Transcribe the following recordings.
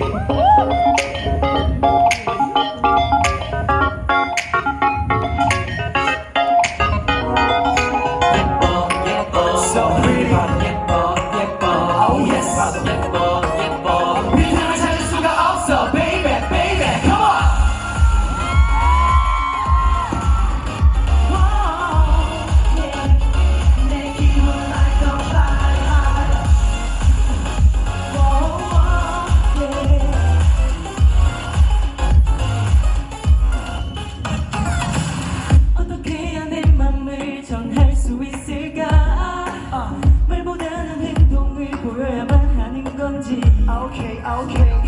people. 수 있을까? 어. 말보다는 행동을 보여야만 하는 건지. 아, 오케이 아, 오케이.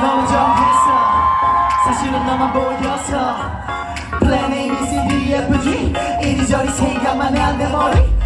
너무정했어. 사실은 너만 보였어. 플랜 A, B, C, D, F, G. 이리저리 생각만 한내 머리.